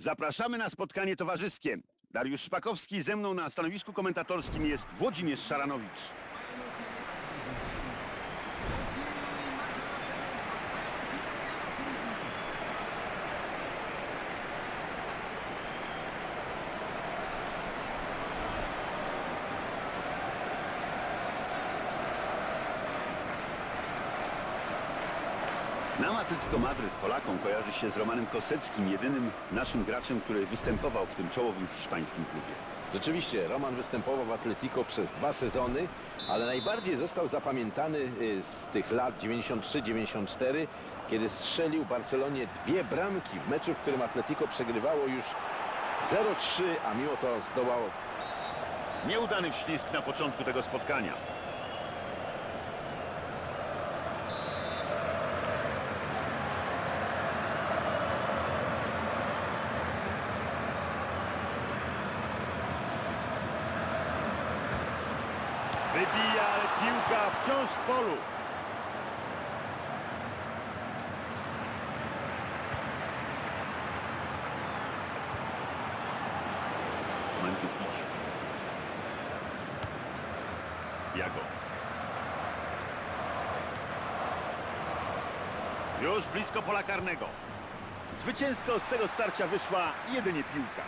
Zapraszamy na spotkanie towarzyskie. Dariusz Szpakowski, ze mną na stanowisku komentatorskim jest Włodzimierz Szaranowicz. Nam Atletico Madryt Polakom kojarzy się z Romanem Koseckim, jedynym naszym graczem, który występował w tym czołowym hiszpańskim klubie. Rzeczywiście, Roman występował w Atletico przez dwa sezony, ale najbardziej został zapamiętany y, z tych lat 93-94, kiedy strzelił Barcelonie dwie bramki w meczu, w którym Atletico przegrywało już 0-3, a mimo to zdołał Nieudany wślizg na początku tego spotkania. Wybija, ale piłka wciąż w polu. Jago. Już blisko pola karnego. Zwycięsko z tego starcia wyszła jedynie piłka.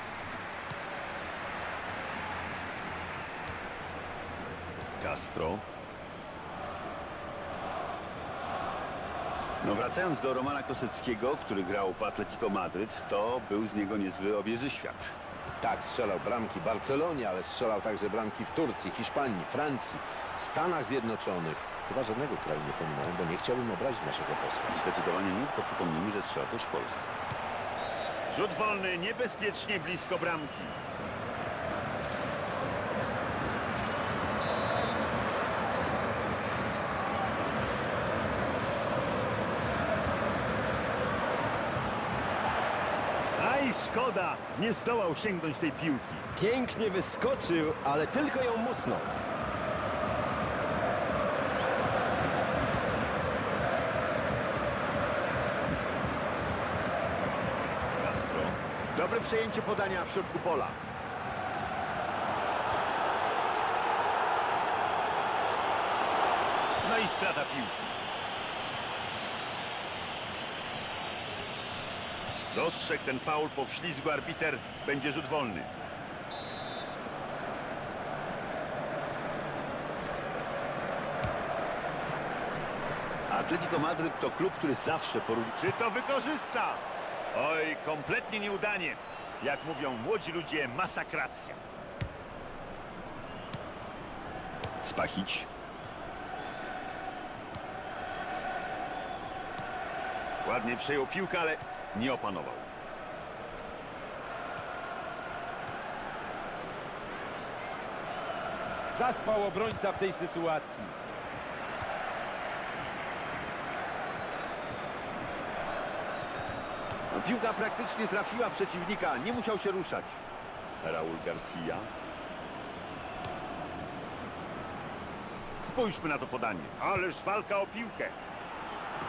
Castro. No wracając do Romana Koseckiego, który grał w Atletico Madryt, to był z niego niezły obieży świat. Tak, strzelał bramki w Barcelonie, ale strzelał także bramki w Turcji, Hiszpanii, Francji, Stanach Zjednoczonych. Chyba żadnego kraju nie pominąłem, bo nie chciałbym obrazić naszego posła. Zdecydowanie nie, tylko przypomnijmy, że strzela też w Polsce. Rzut wolny, niebezpiecznie blisko bramki. Aj, szkoda, nie zdołał sięgnąć tej piłki. Pięknie wyskoczył, ale tylko ją musnął. Castro. Dobre przejęcie podania w środku pola. No i strata piłki. Dostrzegł ten faul po wślizgu arbiter. Będzie rzut wolny. Atletico Madryt to klub, który zawsze porówni. Czy to wykorzysta? Oj, kompletnie nieudanie. Jak mówią młodzi ludzie, masakracja. Spachić. Ładnie przejął piłkę, ale nie opanował. Zaspał obrońca w tej sytuacji. No, piłka praktycznie trafiła w przeciwnika, nie musiał się ruszać. Raul Garcia. Spójrzmy na to podanie. Ależ walka o piłkę.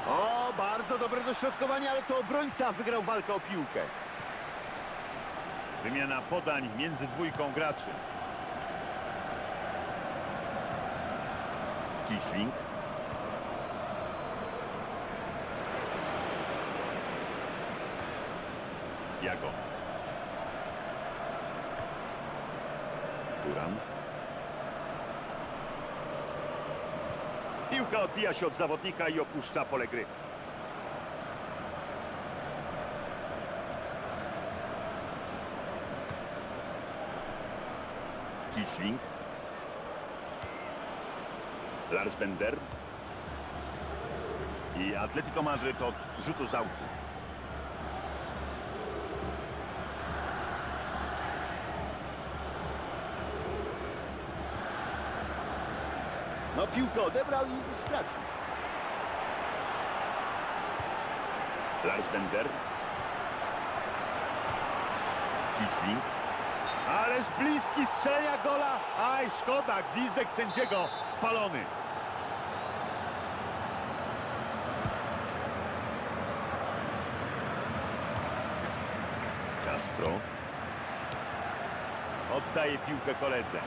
O, bardzo dobre dośrodkowanie, ale to obrońca wygrał walkę o piłkę. Wymiana podań między dwójką graczy. Kisling. Jago. Duran. Piłka odbija się od zawodnika i opuszcza pole gry. Kisling. Lars Bender. I Atletico Madryt od rzutu z autu. No piłkę odebrał i stracił. Lars Bender. Kisling. Ależ bliski strzelenia gola. Aj, szkoda, gwizdek sędziego spalony. Castro. Oddaje piłkę koledze.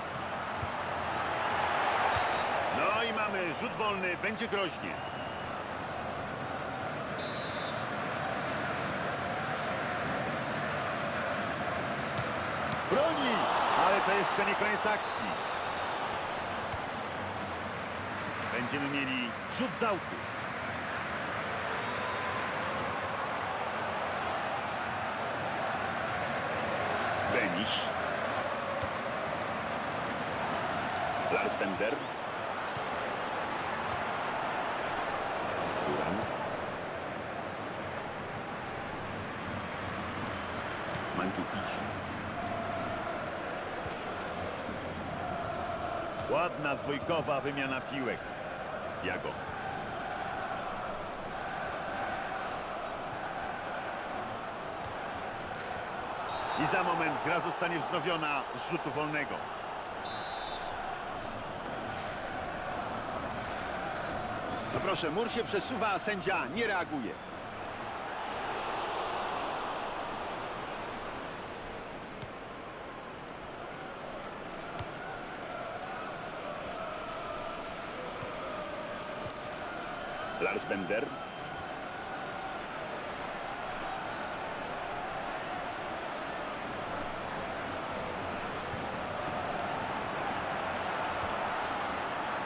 No i mamy rzut wolny, będzie groźnie. Broni, ale to jeszcze nie koniec akcji. Będziemy mieli rzut z autu. Benisz. Lars Bender. Turan. Mandzukic. Ładna dwójkowa wymiana piłek. Jago. I za moment gra zostanie wznowiona z rzutu wolnego. No proszę, mur się przesuwa, a sędzia nie reaguje. Lars Bender.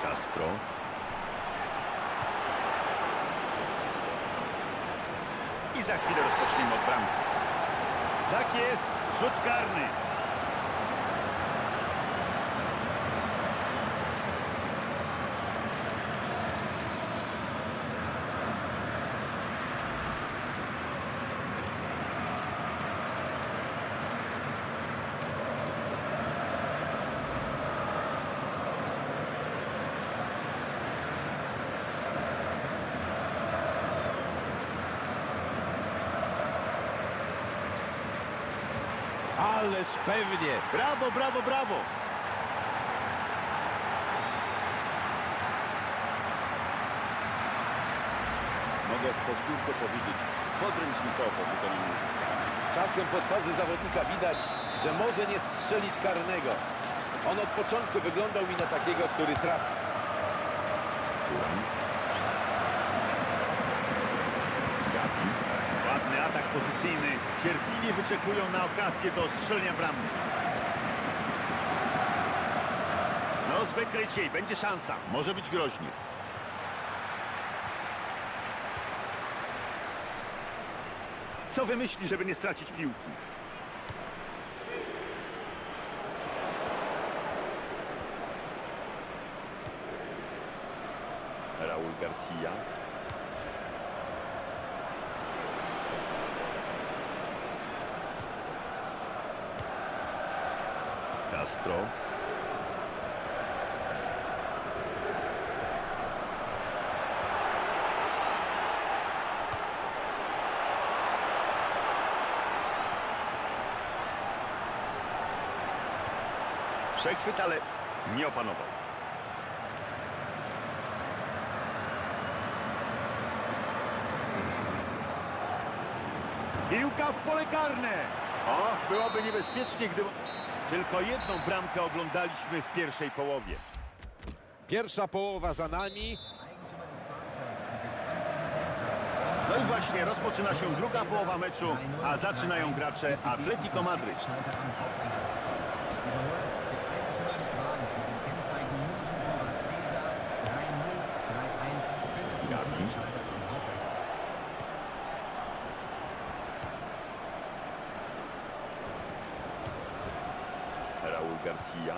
Castro. I za chwilę rozpoczniemy od bramki. Tak jest, rzut karny. Ależ pewnie. Brawo, brawo, brawo. Mogę w powtórce powiedzieć, podręcz mi to po wykonaniu. Czasem po twarzy zawodnika widać, że może nie strzelić karnego. On od początku wyglądał mi na takiego, który trafi. Turan. Gabi. Ładny pozycyjny. Cierpliwie wyczekują na okazję do strzelenia bramki. No z wykryciej, będzie szansa. Może być groźnie. Co wymyśli, żeby nie stracić piłki? Raúl Garcia. Castro. Przechwyt, ale nie opanował. Piłka w pole karne. O, byłoby niebezpiecznie, gdyby... Tylko jedną bramkę oglądaliśmy w pierwszej połowie. Pierwsza połowa za nami. No i właśnie rozpoczyna się druga połowa meczu, a zaczynają gracze Atletico Madryt. Raúl Garcia.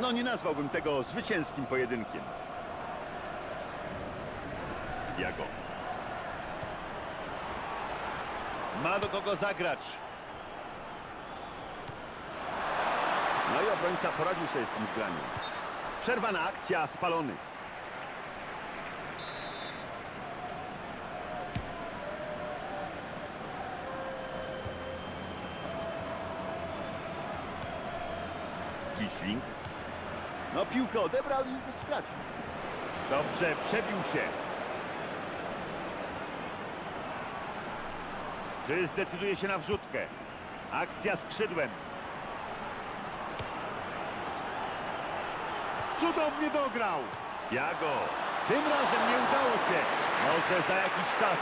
No nie nazwałbym tego zwycięskim pojedynkiem. Jago. Ma do kogo zagrać. No i obrońca poradził sobie z tym zgraniem. Przerwana akcja, spalony. Kisling. No piłkę odebrał i stracił. Dobrze, przebił się. Czy zdecyduje się na wrzutkę? Akcja skrzydłem. Cudownie dograł. Jago. Tym razem nie udało się. Może za jakiś czas.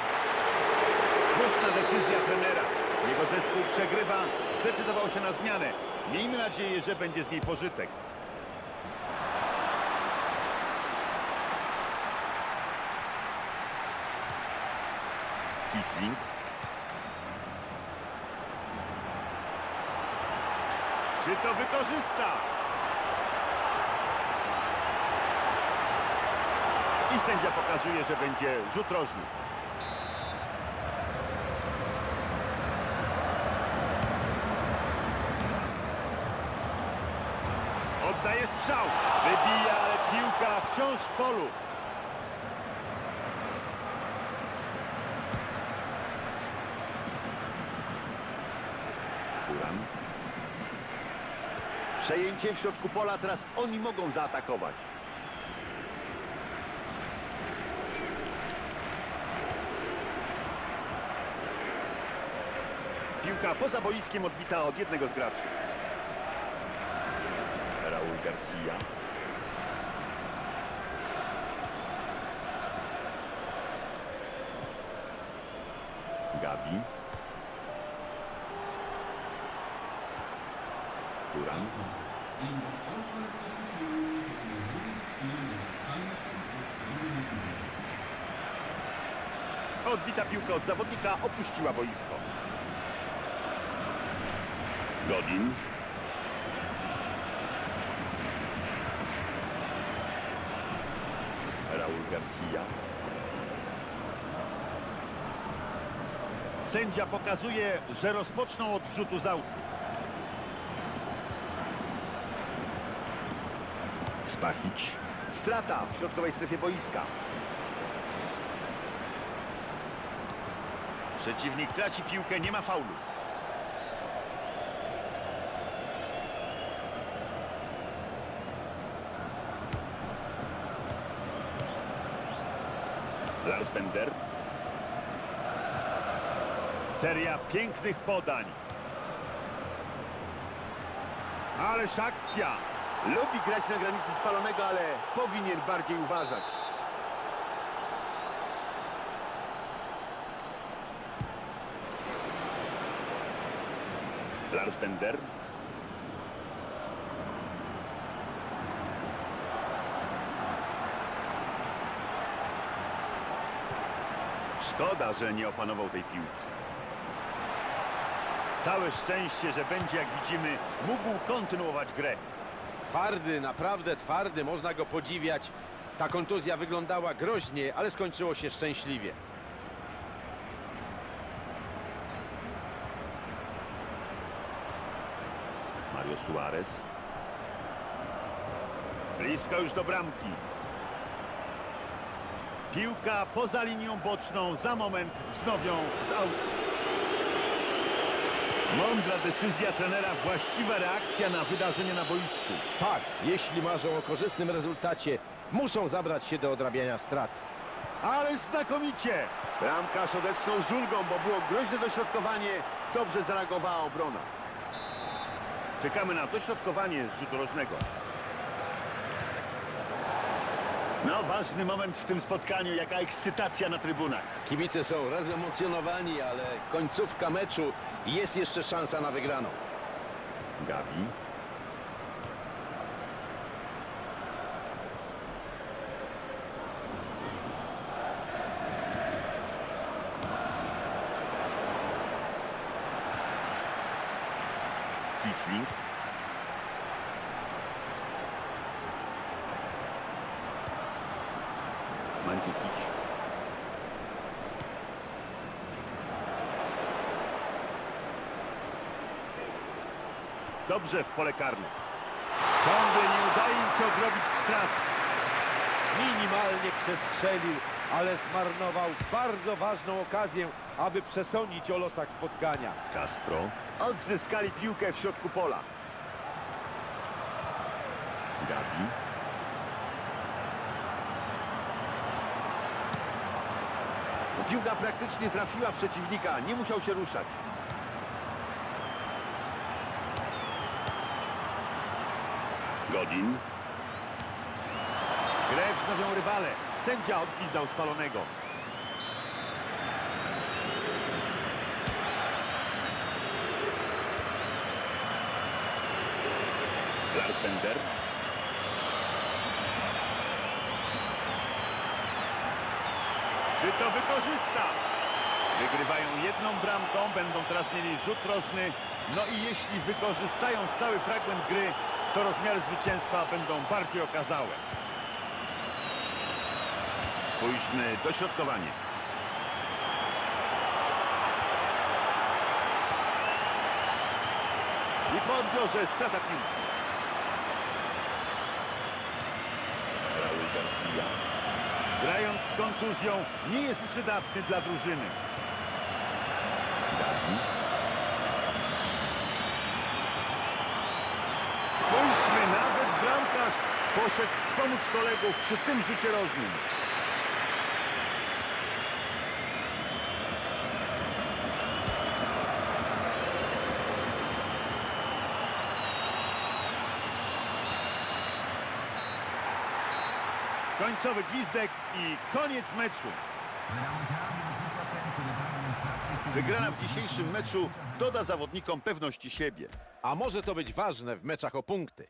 Słuszna decyzja trenera. Jego zespół przegrywa. Zdecydował się na zmianę. Miejmy nadzieję, że będzie z niej pożytek. Kisling. Czy to wykorzysta? I sędzia pokazuje, że będzie rzut rożny. Oddaje strzał. Wybija, ale piłka wciąż w polu. Przejęcie w środku pola, teraz oni mogą zaatakować. Piłka poza boiskiem odbita od jednego z graczy. Raul Garcia. Gabi. Turan. Odbita piłka od zawodnika opuściła boisko. Godin. Raul Garcia. Sędzia pokazuje, że rozpoczną od rzutu z autu. Spachić. Strata w środkowej strefie boiska. Przeciwnik traci piłkę, nie ma faulu. Lars Bender. Seria pięknych podań. Ależ akcja. Lubi grać na granicy spalonego, ale powinien bardziej uważać. Lars Bender. Szkoda, że nie opanował tej piłki. Całe szczęście, że będzie, jak widzimy, mógł kontynuować grę. Twardy, naprawdę twardy, można go podziwiać. Ta kontuzja wyglądała groźnie, ale skończyło się szczęśliwie. Mario Suarez. Blisko już do bramki. Piłka poza linią boczną. Za moment wznowią z autu. Mądra decyzja trenera, właściwa reakcja na wydarzenie na boisku. Tak, jeśli marzą o korzystnym rezultacie, muszą zabrać się do odrabiania strat. Ale znakomicie! Bramkarz odetchnął z ulgą, bo było groźne dośrodkowanie. Dobrze zareagowała obrona. Czekamy na dośrodkowanie z rzutu rożnego. No, ważny moment w tym spotkaniu. Jaka ekscytacja na trybunach. Kibice są rozemocjonowani, ale końcówka meczu jest jeszcze szansa na wygraną. Gabi. Kisling. Dobrze w pole karne. Ciągle nie udaje im się odrobić strat. Minimalnie przestrzelił, ale zmarnował bardzo ważną okazję, aby przesądzić o losach spotkania. Castro. Odzyskali piłkę w środku pola. Gabi. Piłka praktycznie trafiła w przeciwnika, nie musiał się ruszać. Godin. Grę wznowią rywale. Sędzia odpizdał spalonego. Lars Bender. Czy to wykorzysta? Wygrywają jedną bramką, będą teraz mieli rzut rożny. No i jeśli wykorzystają stały fragment gry, to rozmiary zwycięstwa będą bardziej okazałe. Spójrzmy, dośrodkowanie. I po odbiorze strata piłki. Raul Garcia. Grając z kontuzją nie jest przydatny dla drużyny. Gavi. Spójrzmy, nawet bramkarz poszedł wspomóc kolegów przy tym rzucie rożnym. Końcowy gwizdek i koniec meczu. Wygrana w dzisiejszym meczu doda zawodnikom pewności siebie. A może to być ważne w meczach o punkty.